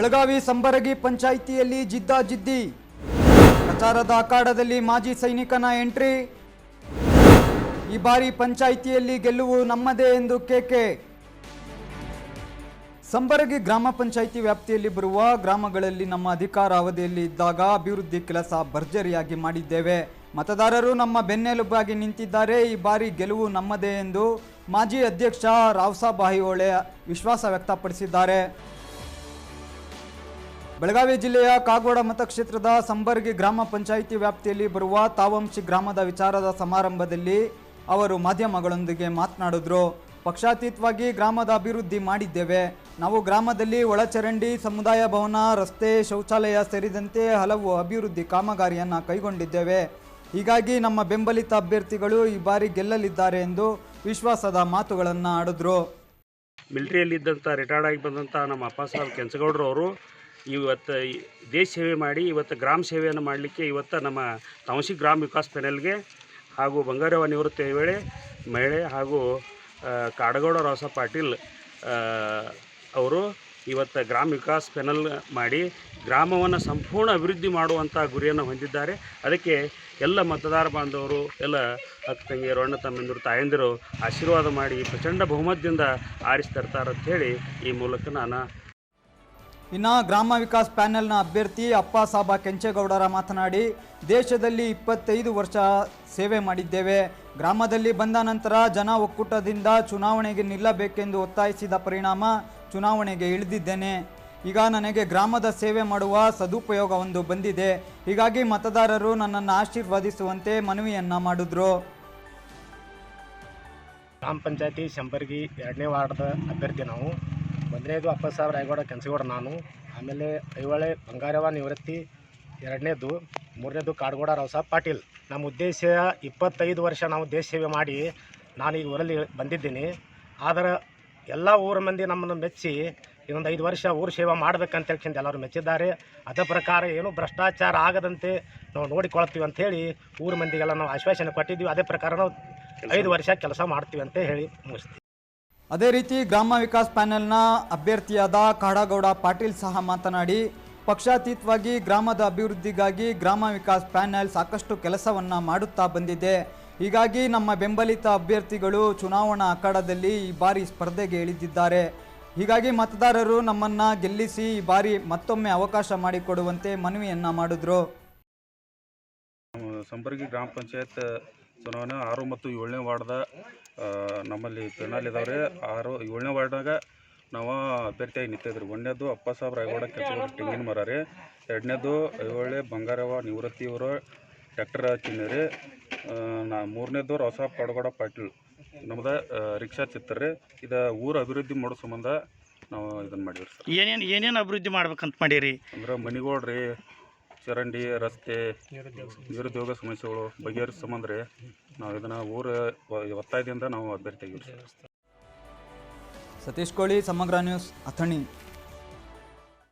ಬೆಳಗಾವಿ ಸಂಬರಗಿ ಪಂಚಾಯಿತಿಯಲ್ಲಿ ಜಿದ್ದಾಜಿದ್ದಿ ಪ್ರಚಾರದ ಅಖಾಡದಲ್ಲಿ ಮಾಜಿ ಸೈನಿಕನ ಎಂಟ್ರಿ. ಈ ಬಾರಿ ಪಂಚಾಯಿತಿಯಲ್ಲಿ ಗೆಲುವು ನಮ್ಮದೇ ಎಂದು ಕೆಕೆ ಸಂಬರಗಿ ಗ್ರಾಮ ಪಂಚಾಯಿತಿ ವ್ಯಾಪ್ತಿಯಲ್ಲಿ ಬರುವ ಗ್ರಾಮಗಳಲ್ಲಿ ನಮ್ಮ ಅಧಿಕಾರ ಅವಧಿಯಲ್ಲಿ ಇದ್ದಾಗ ಅಭಿವೃದ್ಧಿ ಕೆಲಸ ಭರ್ಜರಿಯಾಗಿ ಮಾಡಿದ್ದೇವೆ. ಮತದಾರರು ನಮ್ಮ ಬೆನ್ನೆಲುಬಾಗಿ ನಿಂತಿದ್ದಾರೆ. ಈ ಬಾರಿ ಗೆಲುವು ನಮ್ಮದೇ ಎಂದು ಮಾಜಿ ಅಧ್ಯಕ್ಷ ರಾವ್ಸಾಬ್ ಬಾಹಿಹೊಳೆ ವಿಶ್ವಾಸ ವ್ಯಕ್ತಪಡಿಸಿದ್ದಾರೆ. ಬೆಳಗಾವಿ ಜಿಲ್ಲೆಯ ಕಾಗೋಡ ಮತಕ್ಷೇತ್ರದ ಸಂಬರ್ಗಿ ಗ್ರಾಮ ಪಂಚಾಯಿತಿ ವ್ಯಾಪ್ತಿಯಲ್ಲಿ ಬರುವ ತಾವಂಶಿ ಗ್ರಾಮದ ವಿಚಾರದ ಸಮಾರಂಭದಲ್ಲಿ ಅವರು ಮಾಧ್ಯಮಗಳೊಂದಿಗೆ ಮಾತನಾಡಿದ್ರು. ಪಕ್ಷಾತೀತವಾಗಿ ಗ್ರಾಮದ ಅಭಿವೃದ್ಧಿ ಮಾಡಿದ್ದೇವೆ. ನಾವು ಗ್ರಾಮದಲ್ಲಿ ಒಳಚರಂಡಿ ಸಮುದಾಯ ಭವನ, ರಸ್ತೆ, ಶೌಚಾಲಯ ಸೇರಿದಂತೆ ಹಲವು ಅಭಿವೃದ್ಧಿ ಕಾಮಗಾರಿಯನ್ನು ಕೈಗೊಂಡಿದ್ದೇವೆ. ಹೀಗಾಗಿ ನಮ್ಮ ಬೆಂಬಲಿತ ಅಭ್ಯರ್ಥಿಗಳು ಈ ಬಾರಿ ಗೆಲ್ಲಲಿದ್ದಾರೆ ಎಂದು ವಿಶ್ವಾಸದ ಮಾತುಗಳನ್ನು ಆಡಿದ್ರು. ಮಿಲಿಟರಿಯಲ್ಲಿ ಇದ್ದಂಥ ರಿಟೈರ್ಡ್ ಆಗಿ ಬಂದಂಥ ನಮ್ಮ ಅಪ್ಪ ಸಾಹೇಬ್ ಕೆಂಚಗೌಡರು ಅವರು ಇವತ್ತು ದೇಶ ಸೇವೆ ಮಾಡಿ, ಇವತ್ತು ಗ್ರಾಮ ಸೇವೆಯನ್ನು ಮಾಡಲಿಕ್ಕೆ ಇವತ್ತು ನಮ್ಮ ತಾಮಸಿ ಗ್ರಾಮ ವಿಕಾಸ್ ಪ್ಯಾನೆಲ್ಗೆ ಹಾಗೂ ಬಂಗಾರವ ನಿವೃತ್ತಿ ವೇಳೆ ಮಹಿಳೆ ಹಾಗೂ ಕಾಡಗೌಡ ರಾಸ ಪಾಟೀಲ್ ಅವರು ಇವತ್ತು ಗ್ರಾಮ ವಿಕಾಸ್ ಪ್ಯಾನಲ್ ಮಾಡಿ ಗ್ರಾಮವನ್ನು ಸಂಪೂರ್ಣ ಅಭಿವೃದ್ಧಿ ಮಾಡುವಂಥ ಗುರಿಯನ್ನು ಹೊಂದಿದ್ದಾರೆ. ಅದಕ್ಕೆ ಎಲ್ಲ ಮತದಾರ ಬಾಂಧವರು, ಎಲ್ಲ ಅಕ್ಕ ತಂಗಿಯರು, ಅಣ್ಣ ತಮ್ಮಂದಿರು, ತಾಯಂದಿರು ಆಶೀರ್ವಾದ ಮಾಡಿ ಪ್ರಚಂಡ ಬಹುಮತದಿಂದ ಅಂತ ಹೇಳಿ ಈ ಮೂಲಕ ನಾನು ಇನ್ನು ಗ್ರಾಮ ವಿಕಾಸ್ ಪ್ಯಾನೆಲ್ನ ಅಭ್ಯರ್ಥಿ ಅಪ್ಪ ಸಾಬ ಕೆಂಚೇಗೌಡರ ಮಾತನಾಡಿ, ದೇಶದಲ್ಲಿ ಇಪ್ಪತ್ತೈದು ವರ್ಷ ಸೇವೆ ಮಾಡಿದ್ದೇವೆ. ಗ್ರಾಮದಲ್ಲಿ ಬಂದ ನಂತರ ಜನ ಒಕ್ಕೂಟದಿಂದ ಚುನಾವಣೆಗೆ ನಿಲ್ಲಬೇಕೆಂದು ಒತ್ತಾಯಿಸಿದ ಪರಿಣಾಮ ಚುನಾವಣೆಗೆ ಇಳಿದಿದ್ದೇನೆ. ಈಗ ನನಗೆ ಗ್ರಾಮದ ಸೇವೆ ಮಾಡುವ ಸದುಪಯೋಗ ಒಂದು ಬಂದಿದೆ. ಹೀಗಾಗಿ ಮತದಾರರು ನನ್ನನ್ನು ಆಶೀರ್ವದಿಸುವಂತೆ ಮನವಿಯನ್ನ ಮಾಡಿದ್ರು. ಗ್ರಾಮ ಪಂಚಾಯತಿ ಶಂಬರ್ಗಿ ಎರಡನೇ ವಾರ್ಡ್ದ ಅಭ್ಯರ್ಥಿ ನಾವು. ಮೊದಲನೇದು ಅಪ್ಪ ಸಾಹೇಬ್ ರಾಯಗೌಡ ಕೆಂಚಗೌಡ ನಾನು. ಆಮೇಲೆ ಐವಳೆ ಬಂಗಾರವ ನಿವೃತ್ತಿ, ಎರಡನೇದು, ಮೂರನೇದು ಕಾಡಗೌಡ ರಾವ್ ಪಾಟೀಲ್. ನಮ್ಮ ಉದ್ದೇಶ ಇಪ್ಪತ್ತೈದು ವರ್ಷ ನಾವು ದೇಶ ಸೇವೆ ಮಾಡಿ ನಾನು ಈ ಊರಲ್ಲಿ ಬಂದಿದ್ದೀನಿ. ಆದರೆ ಎಲ್ಲ ಊರ ಮಂದಿ ನಮ್ಮನ್ನು ಮೆಚ್ಚಿ ಇನ್ನೊಂದು ಐದು ವರ್ಷ ಊರು ಸೇವೆ ಮಾಡಬೇಕಂತ ಹೇಳ್ಕೊಂಡು ಎಲ್ಲರೂ ಮೆಚ್ಚಿದ್ದಾರೆ. ಅದೇ ಪ್ರಕಾರ ಏನು ಭ್ರಷ್ಟಾಚಾರ ಆಗದಂತೆ ನಾವು ನೋಡಿಕೊಳ್ತೀವಿ ಅಂಥೇಳಿ ಊರ ಮಂದಿಗೆಲ್ಲ ನಾವು ಆಶ್ವಾಸನೆ ಕೊಟ್ಟಿದ್ದೀವಿ. ಅದೇ ಪ್ರಕಾರ ನಾವು ಐದು ವರ್ಷ ಕೆಲಸ ಮಾಡ್ತೀವಿ ಅಂತ ಹೇಳಿ ಮುಗಿಸ್ತೀವಿ. ಅದೇ ರೀತಿ ಗ್ರಾಮ ವಿಕಾಸ್ ಪ್ಯಾನೆಲ್ನ ಅಭ್ಯರ್ಥಿಯಾದ ಕಾಡಗೌಡ ಪಾಟೀಲ್ ಸಹ ಮಾತನಾಡಿ, ಪಕ್ಷಾತೀತವಾಗಿ ಗ್ರಾಮದ ಅಭಿವೃದ್ಧಿಗಾಗಿ ಗ್ರಾಮ ವಿಕಾಸ್ ಪ್ಯಾನೆಲ್ ಸಾಕಷ್ಟು ಕೆಲಸವನ್ನು ಮಾಡುತ್ತಾ ಬಂದಿದೆ. ಹೀಗಾಗಿ ನಮ್ಮ ಬೆಂಬಲಿತ ಅಭ್ಯರ್ಥಿಗಳು ಚುನಾವಣಾ ಅಖಾಡದಲ್ಲಿ ಈ ಬಾರಿ ಸ್ಪರ್ಧೆಗೆ ಇಳಿದಿದ್ದಾರೆ. ಹೀಗಾಗಿ ಮತದಾರರು ನಮ್ಮನ್ನು ಗೆಲ್ಲಿಸಿ ಈ ಬಾರಿ ಮತ್ತೊಮ್ಮೆ ಅವಕಾಶ ಮಾಡಿಕೊಡುವಂತೆ ಮನವಿಯನ್ನ ಮಾಡಿದ್ರು. ಸಂಪರ್ಕಿ ಗ್ರಾಮ ಪಂಚಾಯತ್ ಚುನಾವಣೆ ಆರು ಮತ್ತು ಏಳನೇ ವಾರ್ಡ್ದ ನಮ್ಮಲ್ಲಿ ಪೆನಾಲ್ ಇದಾವ್ರಿ. ಆರು ಏಳನೇ ವಾರ್ಡ್ನಾಗ ನಾವು ಅಭ್ಯರ್ಥಿಯಾಗಿ ನಿಂತಿದ್ರಿ. ಒಂದನೇದು ಅಪ್ಪ ಸಾಹೇಬ್ ರಾಯಗೌಡ ಕೆಂಚಗೌಡ ತೆಂಗಿನ ಮರ ರೀ. ಎರಡನೇದು ಐಹೊಳೆ ಬಂಗಾರವ ನಿವೃತ್ತಿ ಇವರು ಟ್ರ್ಯಾಕ್ಟರ್ ಚಿನ್ನ ರೀ. ನಾ ಮೂರನೇದು ರಸಾಬ್ ಕಾಡಗೌಡ ಪಾಟೀಲ್. ನಮ್ದು ರಿಕ್ಷಾ ಚಿತ್ರ ರೀ. ಇದು ಊರು ಅಭಿವೃದ್ಧಿ ಮಾಡೋ ಸಂಬಂಧ ನಾವು ಇದನ್ನು ಮಾಡೀವಿ ಸರ್. ಏನೇನು ಏನೇನು ಅಭಿವೃದ್ಧಿ ಮಾಡ್ಬೇಕಂತ ಮಾಡೀರಿ? ಅಂದ್ರೆ ಮನಿಗೋಳ್ ರೀ ಚರಂಡಿ ರಸ್ತೆ ನಿರುದ್ಯೋಗ ಸಮಸ್ಯೆಗಳು ಬಗೆಹರಿಸ ಸಂಬಂಧ ನಾವು ಇದನ್ನ ಊರ ಒತ್ತಾಯದಿಂದ ನಾವು ಅಭ್ಯರ್ಥಿ ಸತೀಶ್ ಕೋಳಿ ಸಮಗ್ರ ನ್ಯೂಸ್ ಅಥಣಿ.